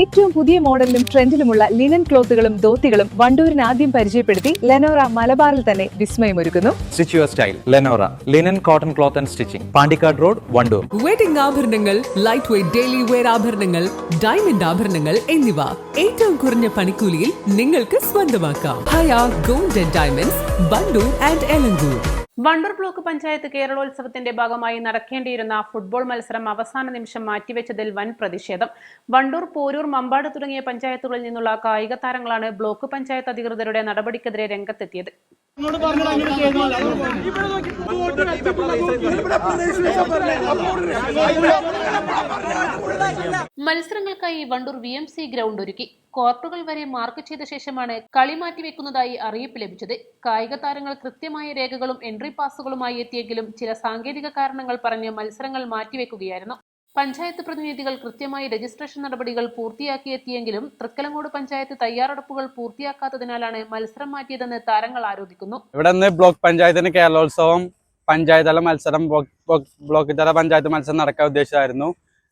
ഏറ്റവും പുതിയ മോഡലിലും ട്രെൻഡിലുമുള്ള ലിനൻ ക്ലോത്തുകളും ധോത്തികളും വണ്ടൂരിന് ആദ്യം പരിചയപ്പെടുത്തി ലെനോറ മലബാറിൽ തന്നെ വിസ്മയമൊരുക്കുന്നു. Stitch your style Lenora linen cotton cloth and stitching Pandikkad road Wandoor wedding ആഭരണങ്ങൾ ലൈറ്റ് വെയ്റ്റ് ഡെയിലി വെയർ ആഭരണങ്ങൾ ഡയമണ്ട് ആഭരണങ്ങൾ എന്നിവ. ഏറ്റവും കുറഞ്ഞ പണിക്കൂലിയിൽ നിങ്ങൾക്ക് സ്വന്തമാക്കാം. Haya gold and diamonds Wandoor and Elankur Wandoor block panchayat കേരളോത്സവത്തിന്റെ ഭാഗമായി നടക്കേണ്ടിയിരുന്ന ഫുട്ബോൾ മത്സരം അവസാന നിമിഷം മാറ്റിവെച്ചതിൽ വൻ പ്രതിഷേധം. വണ്ടൂർ പോരൂർ മമ്പാട് തുടങ്ങിയ പഞ്ചായത്തുകളിൽ നിന്നുള്ള കായിക താരങ്ങളാണ് ബ്ലോക്ക് പഞ്ചായത്ത് അധികൃതരുടെ നടപടിക്കെതിരെ രംഗത്തെത്തിയത്. മത്സരങ്ങൾക്കായി Wandoor V M C ground ഒരുക്കി. കോർട്ടുകൾ വരെ മാർക്ക് ചെയ്ത ശേഷമാണ് കളി മാറ്റിവെക്കുന്നതായി അറിയിപ്പ് ലഭിച്ചത്. കായിക താരങ്ങൾ കൃത്യമായ രേഖകളും എൻട്രി പാസുകളുമായി എത്തിയെങ്കിലും ചില സാങ്കേതിക കാരണങ്ങൾ പറഞ്ഞ് മത്സരങ്ങൾ മാറ്റിവെക്കുകയായിരുന്നു. പഞ്ചായത്ത് പ്രതിനിധികൾ കൃത്യമായി രജിസ്ട്രേഷൻ നടപടികൾ പൂർത്തിയാക്കിയെത്തിയെങ്കിലും തൃക്കലങ്ങോട് പഞ്ചായത്ത് തയ്യാറെടുപ്പുകൾ പൂർത്തിയാക്കാത്തതിനാലാണ് മത്സരം മാറ്റിയതെന്ന് താരങ്ങൾ ആരോപിക്കുന്നു. ഇവിടെ നിന്ന് ബ്ലോക്ക് പഞ്ചായത്തിന് കേരളോത്സവം പഞ്ചായത്ത് തല മത്സരം ബ്ലോക്ക് തല പഞ്ചായത്ത് മത്സരം നടക്കാൻ ഉദ്ദേശിച്ചായിരുന്നു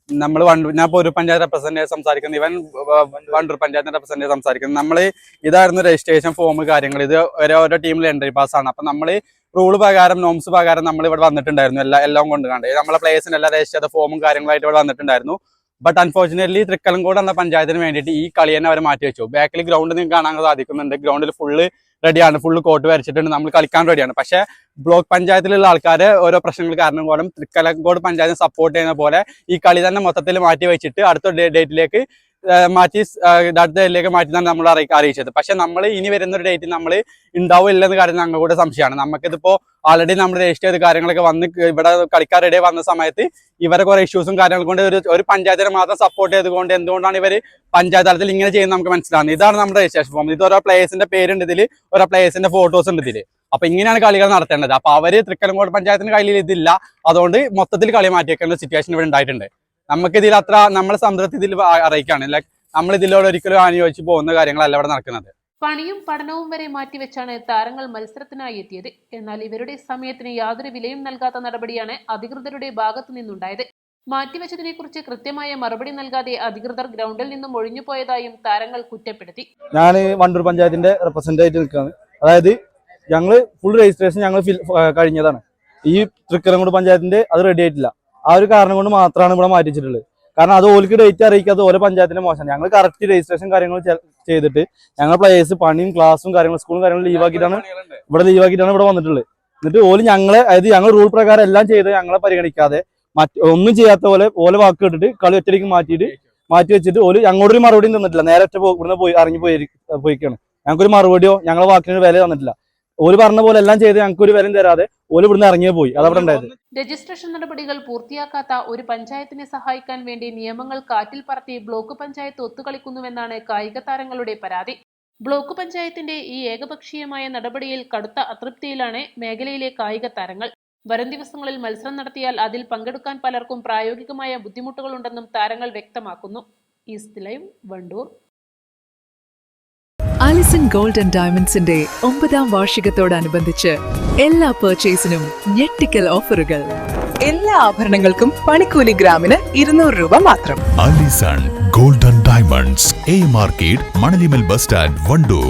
നമ്മൾ വണ്ടൂർ ഞാൻ ഇപ്പോൾ ഒരു പഞ്ചായത്ത് റെപ്രസെന്റേറ്റീവ് സംസാരിക്കുന്നത് ഇവൻ വണ്ടൂർ പഞ്ചായത്തിന്റെ റെപ്രസെന്റേറ്റീവ് സംസാരിക്കുന്നത് നമ്മൾ ഇതായിരുന്നു രജിസ്ട്രേഷൻ ഫോം കാര്യങ്ങൾ ഇത് ഓരോ ഓരോ ടീമിൽ എൻട്രി പാസ് ആണ്. അപ്പം നമ്മൾ റൂൾ പ്രകാരം നോംസ് പ്രകാരം നമ്മൾ ഇവിടെ വന്നിട്ടുണ്ടായിരുന്നു. എല്ലാ എല്ലാം കൊണ്ട് കണ്ട്. നമ്മളെ പ്ലേസിന് എല്ലാ രജിസ്റ്റർ ചെയ്ത ഫോമും കാര്യങ്ങളായിട്ട് ഇവിടെ വന്നിട്ടുണ്ടായിരുന്നു. ബട്ട് അൺഫോർച്ചുനേറ്റ്ലി തൃക്കലങ്കോട് എന്ന പഞ്ചായത്തിന് വേണ്ടിയിട്ട് ഈ കളി തന്നെ അവർ മാറ്റി വെച്ചു ബാക്കിൽ ഗ്രൗണ്ട് നിങ്ങൾക്ക് കാണാൻ സാധിക്കുന്നുണ്ട്. ഗ്രൗണ്ടിൽ ഫുള്ള് റെഡിയാണ്. ഫുള്ള് കോട്ട് വരച്ചിട്ടുണ്ട്. നമ്മൾ കളിക്കാൻ റെഡിയാണ് പക്ഷേ ബ്ലോക്ക് പഞ്ചായത്തിലുള്ള ആൾക്കാർ ഓരോ പ്രശ്നങ്ങൾ കാരണം പോലും തൃക്കലങ്കോട് പഞ്ചായത്ത് സപ്പോർട്ട് ചെയ്യുന്ന പോലെ ഈ കളി തന്നെ മൊത്തത്തിൽ മാറ്റി വെച്ചിട്ട് അടുത്ത ഡേറ്റിലേക്ക് മാറ്റി അടുത്ത ഡേറ്റിലേക്ക് മാറ്റി നമ്മൾ അറിയിച്ചത്. പക്ഷെ നമ്മൾ ഇനി വരുന്ന ഒരു ഡേറ്റ് നമ്മൾ ഉണ്ടാവില്ല എന്ന കാര്യം ഞങ്ങൾ കൂടെ സംശയമാണ്. നമുക്കിതിപ്പോ ആൾറെഡി നമ്മൾ രജിസ്റ്റർ ചെയ്ത് കാര്യങ്ങളൊക്കെ വന്ന് ഇവിടെ കളിക്കാരുടെ വന്ന സമയത്ത് ഇവരെ കുറെ ഇഷ്യൂസും കാര്യങ്ങൾ കൊണ്ട് ഒരു ഒരു പഞ്ചായത്തിനെ മാത്രം സപ്പോർട്ട് ചെയ്തുകൊണ്ട് എന്തുകൊണ്ടാണ് ഇവർ പഞ്ചായത്ത് തലത്തിൽ ഇങ്ങനെ ചെയ്യുന്നത് നമുക്ക് മനസ്സിലാവുന്നത്. ഇതാണ് നമ്മുടെ രജിസ്ട്രേഷൻ ഫോം ഇത് ഓരോ പ്ലേയേഴ്സിന്റെ പേരുണ്ട് ഇതിൽ ഓരോ പ്ലേയേഴ്സിന്റെ ഫോട്ടോസ് ഉണ്ട് ഇതിൽ അപ്പൊ ഇങ്ങനെയാണ് കളികൾ നടത്തേണ്ടത്. അപ്പൊ അവർ തൃക്കലങ്കോട് പഞ്ചായത്തിന്റെ കയ്യിൽ ഇതില്ല. അതുകൊണ്ട് മൊത്തത്തിൽ കളി മാറ്റിയേക്കേണ്ട സിറ്റുവേഷൻ ഇവിടെ ഉണ്ടായിട്ടുണ്ട്. നമുക്ക് ഇതിൽ അത്ര നമ്മളെ സംതൃപ്തി ഇതിൽ അറിയിക്കാണ്. ലൈക്ക് നമ്മൾ ഇതിലൂടെ ഒരിക്കലും അനുയോജിച്ച് പോകുന്ന കാര്യങ്ങളല്ല ഇവിടെ നടക്കുന്നത്. പണിയും പഠനവും വരെ മാറ്റിവെച്ചാണ് താരങ്ങൾ മത്സരത്തിനായി എത്തിയത്. എന്നാൽ ഇവരുടെ സമയത്തിന് യാതൊരു വിലയും നൽകാത്ത നടപടിയാണ് അധികൃതരുടെ ഭാഗത്തു നിന്നുണ്ടായത്. മാറ്റിവെച്ചതിനെ കുറിച്ച് കൃത്യമായ മറുപടി നൽകാതെ അധികൃതർ ഗ്രൗണ്ടിൽ നിന്നും ഒഴിഞ്ഞുപോയതായും താരങ്ങൾ കുറ്റപ്പെടുത്തി. ഞാൻ വണ്ടൂർ പഞ്ചായത്തിന്റെ റെപ്രസെന്റേറ്റീവ് നിൽക്കുകയാണ്. അതായത് ഞങ്ങൾ ഫുൾ രജിസ്ട്രേഷൻ ഞങ്ങൾ കഴിഞ്ഞതാണ്. ഈ തൃക്കരങ്ങോട് പഞ്ചായത്തിന്റെ അത് റെഡി ആയിട്ടില്ല. ആ ഒരു കാരണം കൊണ്ട് മാത്രമാണ് ഇവിടെ മാറ്റിച്ചിട്ടുള്ളത്. കാരണം അത് ഓൽക്ക് ഡേറ്റ് അറിയിക്കാതെ ഓരോ പഞ്ചായത്തിന്റെ മോശം ഞങ്ങൾ കറക്റ്റ് രജിസ്ട്രേഷൻ കാര്യങ്ങൾ ചെയ്തിട്ട് ഞങ്ങൾ പ്ലേയേഴ്സ് പണിയും ക്ലാസ്സും കാര്യങ്ങളും സ്കൂളും കാര്യങ്ങളും ലീവാക്കിയിട്ടാണ് ഇവിടെ ലീവാക്കിയിട്ടാണ് ഇവിടെ വന്നിട്ടുള്ളത്. എന്നിട്ട് ഓൽ ഞങ്ങളെ അതായത് ഞങ്ങൾ റൂൾ പ്രകാരം എല്ലാം ചെയ്ത് ഞങ്ങളെ പരിഗണിക്കാതെ മറ്റ് ഒന്നും ചെയ്യാത്ത പോലെ ഓലെ വാക്ക് കേട്ടിട്ട് കളി ഒറ്റയ്ക്ക് മാറ്റിയിട്ട് മാറ്റി വെച്ചിട്ട് ഓൽ ഞങ്ങളോടൊരു മറുപടിയും തന്നിട്ടില്ല. നേരെ ഒറ്റ ഇവിടുന്ന് പോയി ഇറങ്ങി പോയി പോയിക്കാണ്. ഞങ്ങൾക്കൊരു മറുപടിയോ ഞങ്ങളെ വാക്കിനൊരു വില തന്നിട്ടില്ല. ഓൽ പറഞ്ഞ പോലെ എല്ലാം ചെയ്ത് ഞങ്ങൾക്ക് ഒരു വിലയും തരാതെ ഓൽ ഇവിടുന്ന് ഇറങ്ങിയേ പോയി. അതവിടെ ഉണ്ടായത്. രജിസ്ട്രേഷൻ നടപടികൾ പൂർത്തിയാക്കാത്ത ഒരു പഞ്ചായത്തിനെ സഹായിക്കാൻ വേണ്ടി നിയമങ്ങൾ കാറ്റിൽ പറത്തി ബ്ലോക്ക് പഞ്ചായത്ത് ഒത്തുകളിക്കുന്നുവെന്നാണ് കായിക താരങ്ങളുടെ പരാതി. ബ്ലോക്ക് പഞ്ചായത്തിന്റെ ഈ ഏകപക്ഷീയമായ നടപടിയിൽ കടുത്ത അതൃപ്തിയിലാണ് മേഖലയിലെ കായിക താരങ്ങൾ. വരും ദിവസങ്ങളിൽ മത്സരം നടത്തിയാൽ അതിൽ പങ്കെടുക്കാൻ പലർക്കും പ്രായോഗികമായ ബുദ്ധിമുട്ടുകളുണ്ടെന്നും താരങ്ങൾ വ്യക്തമാക്കുന്നു. East live Wandoor. Alison gold and ഡയമണ്ട്സിന്റെ ഒമ്പതാം വാർഷികത്തോടനുബന്ധിച്ച് എല്ലാ പർച്ചേസിനും ഞെട്ടിക്കൽ ഓഫറുകൾ എല്ലാ ആഭരണങ്ങൾക്കും പണിക്കൂലി ഗ്രാമിന് ഇരുന്നൂറ് രൂപ മാത്രം. Alison golden diamonds A market Manalimal bus stand Wandoor